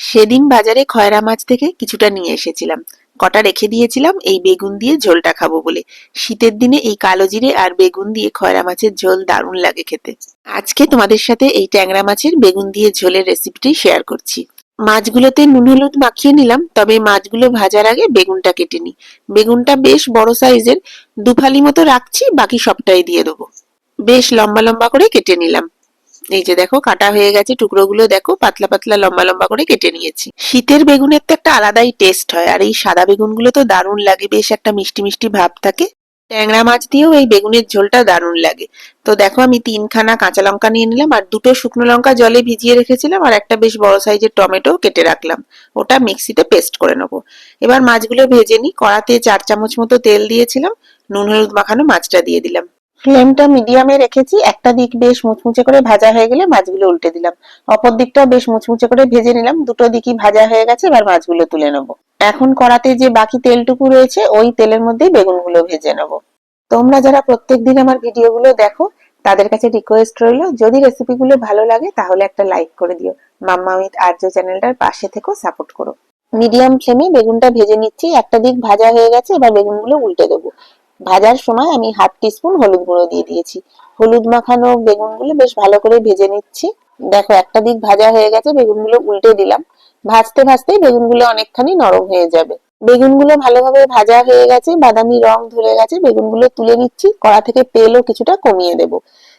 সেদিন বাজারে খয়রা মাছ থেকে কিছুটা নিয়ে এসেছিলাম। কটা রেখে দিয়েছিলাম, এই বেগুন দিয়ে ঝোলটা খাব বলে। শীতের দিনে এই কালো জিরে আর বেগুন দিয়ে খয়রা মাছের ঝোল দারুণ লাগে খেতে। আজকে তোমাদের সাথে এই ট্যাংরা মাছের বেগুন দিয়ে ঝোলের রেসিপিটি শেয়ার করছি। মাছগুলোতে নুন, হলুদ মাখিয়ে নিলাম, তবে মাছগুলো ভাজার আগে বেগুনটা কেটে নিই। বেগুনটা বেশ বড় সাইজের, দুফালি মতো রাখছি, বাকি সবটাই দিয়ে দেবো। বেশ লম্বা লম্বা করে কেটে নিলাম। এই যে দেখো, কাটা হয়ে গেছে, টুকরোগুলো দেখো, পাতলা পাতলা, লম্বা লম্বা করে কেটে নিয়েছি। শীতের বেগুনের তো একটা আলাদাই টেস্ট হয়, আর এই সাদা বেগুনগুলো তো দারুণ লাগে, বেশ একটা মিষ্টি মিষ্টি ভাব থাকে। ট্যাংরা মাছ দিয়েও এই বেগুনের ঝোলটা দারুণ লাগে। তো দেখো, আমি তিনখানা কাঁচা লঙ্কা নিয়ে নিলাম, আর দুটো শুকনো লঙ্কা জলে ভিজিয়ে রেখেছিলাম, আর একটা বেশ বড় সাইজের টমেটো কেটে রাখলাম। ওটা মিক্সিতে পেস্ট করে নেব। এবার মাছগুলো ভেজে নিই, কড়াতে চার চামচ মতো তেল দিয়েছিলাম, নুন, হলুদ মাখানো মাছটা দিয়ে দিলাম। ফ্লেমটা মিডিয়ামে রেখেছি, একটা দিক বেশ মুচমুচে করে ভাজা হয়ে গেলে মাছগুলো উল্টে দিলাম। অপর দিকটাও বেশ মুচমুচে করে ভেজে নিলাম, দুটো দিকই ভাজা হয়ে গেছে, এবার মাছগুলো তুলে নেব। এখন কড়াতে যে বাকি তেলটুকু রয়েছে, ওই তেলের মধ্যেই বেগুনগুলো ভেজে নেব। তোমরা যারা প্রত্যেকদিন আমার ভিডিওগুলো দেখো, তাদের কাছে রিকোয়েস্ট রইল, যদি রেসিপিগুলো ভালো লাগে, তাহলে একটা লাইক করে দিও। মাম্মা উইথ আর্য চ্যানেলটার পাশে থেকেও সাপোর্ট করো। মিডিয়াম ফ্লেমে বেগুনটা ভেজে নিচ্ছি, একটা দিক ভাজা হয়ে গেছে, এবার বেগুনগুলো উল্টে দেবো। ভাজার সময় আমি হাফ টিস্পুন হলুদ গুঁড়ো দিয়ে দিয়েছি। হলুদ মাখানো বেগুনগুলো বেশ ভালো করে ভেজে নিচ্ছি। দেখো, একটা দিক ভাজা হয়ে গেছে, বেগুনগুলো উল্টে দিলাম। ভাজতে ভাজতেই বেগুনগুলো অনেকখানি নরম হয়ে যাবে। বেগুনগুলো ভালোভাবে ভাজা হয়ে গেছে, বাদামি রং ধরে গেছে, বেগুনগুলো তুলে নিচ্ছি। কড়া থেকে তেলও কিছুটা কমিয়ে দেব।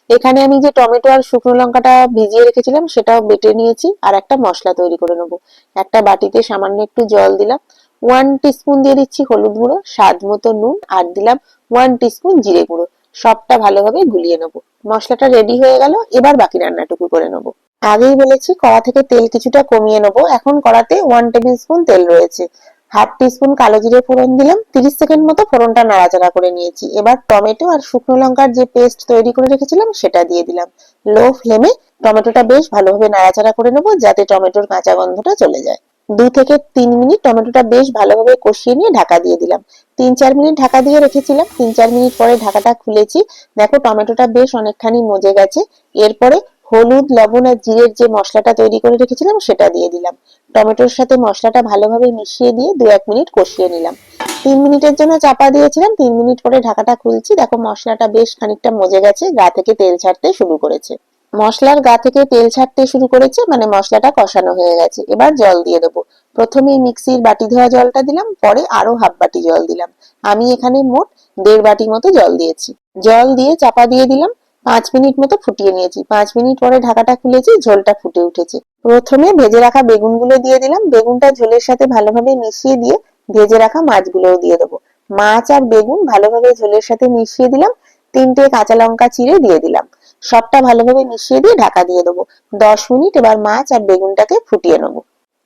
এখানে আমি যে টমেটো আর শুকনো লঙ্কাটা ভিজিয়ে রেখেছিলাম, সেটাও বেটে নিয়েছি। আর একটা মশলা তৈরি করে নেব। একটা বাটিতে সামান্য একটু জল দিলাম। ওয়ান টিস্পুন দিয়ে দিচ্ছি হলুদ গুঁড়ো, স্বাদ মতো নুন, আর দিলাম ওয়ান টিস্পুন জিরে গুঁড়ো। সবটা ভালোভাবে গুলিয়ে নেব। মশলাটা রেডি হয়ে গেল, এবার বাকি রান্নাটুকু করে নেব। আগেই বলেছি, কড়া থেকে তেল কিছুটা কমিয়ে নেব। এখন কড়াতে ওয়ান টেবিল স্পুন তেল রয়েছে। হাফ টিস্পুন কালো জিরে ফোড়ন দিলাম। তিরিশ সেকেন্ড মতো ফোড়নটা নাড়াচাড়া করে নিয়েছি। এবার টমেটো আর শুকনো লঙ্কার যে পেস্ট তৈরি করে রেখেছিলাম, সেটা দিয়ে দিলাম। লো ফ্লেমে টমেটোটা বেশ ভালোভাবে নাড়াচাড়া করে নেব, যাতে টমেটোর কাঁচা গন্ধটা চলে যায়। দু থেকে তিন মিনিট টমেটোটা বেশ ভালোভাবে কষিয়ে নিয়ে ঢাকা দিয়ে দিলাম। তিন চার মিনিট ঢাকা দিয়ে রেখেছিলাম। তিন চার মিনিট পরে ঢাকাটা খুলেছি। দেখো, টমেটোটা বেশ অনেকখানি মজে গেছে। এরপরে হলুদ, লবণ আর জিরের যে মশলাটা তৈরি করে রেখেছিলাম, সেটা দিয়ে দিলাম। টমেটোর সাথে মশলাটা ভালোভাবে মিশিয়ে দিয়ে দু এক মিনিট কষিয়ে নিলাম। তিন মিনিটের জন্য চাপা দিয়েছিলাম। তিন মিনিট পরে ঢাকাটা খুলছি। দেখো, মশলাটা বেশ খানিকটা মজে গেছে। গা থেকে তেল ছাড়তে শুরু করেছে। মশলার গা থেকে তেল ছাড়তে শুরু করেছে মানে মশলাটা কষানো হয়ে গেছে। এবার জল দিয়ে দেবো। প্রথমে মিক্সির বাটি ধোয়া জলটা দিলাম, পরে আরও হাফ বাটি জল দিলাম। আমি এখানে মোট দেড় বাটি মতো জল দিয়েছি। জল দিয়ে চাপা দিয়ে দিলাম, পাঁচ মিনিট মতো ফুটিয়ে নিয়েছি। পাঁচ মিনিট পরে ঢাকাটা খুলেছি, ঝোলটা ফুটে উঠেছে। প্রথমে ভেজে রাখা বেগুনগুলো দিয়ে দিলাম। বেগুনটা ঝোলের সাথে ভালোভাবে মিশিয়ে দিয়ে ভেজে রাখা মাছগুলোও দিয়ে দেবো। মাছ আর বেগুন ভালোভাবে ঝোলের সাথে মিশিয়ে দিলাম। তিনটে কাঁচা লঙ্কা চিড়ে দিয়ে দিলাম। সবটা ভালোভাবে মিশিয়ে দিয়ে ঢাকা দিয়ে দেবো। দশ মিনিট এবার মাছ আর বেগুনটাকে ফুটিয়ে নেব।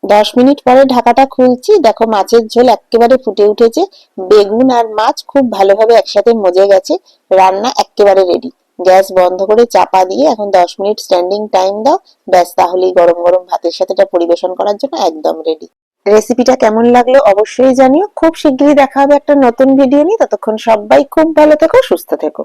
দশ মিনিট পরে ঢাকাটা খুলছি। দেখো মাছের ঝোল একেবারে ফুটে উঠেছে। বেগুন আর মাছ খুব ভালোভাবে একসাথে মজে গেছে। রান্না একেবারে রেডি গ্যাস বন্ধ করে চাপা দিয়ে এখন দশ মিনিট স্ট্যান্ডিং টাইম দাও। ব্যাস, তাহলেই গরম গরম ভাতের সাথে এটা পরিবেশন করার জন্য একদম রেডি রেসিপিটা কেমন লাগল অবশ্যই জানিও। খুব শিগগিরই দেখা হবে একটা নতুন ভিডিও নিয়ে। ততক্ষণ সবাই খুব ভালো থেকো, সুস্থ থেকো।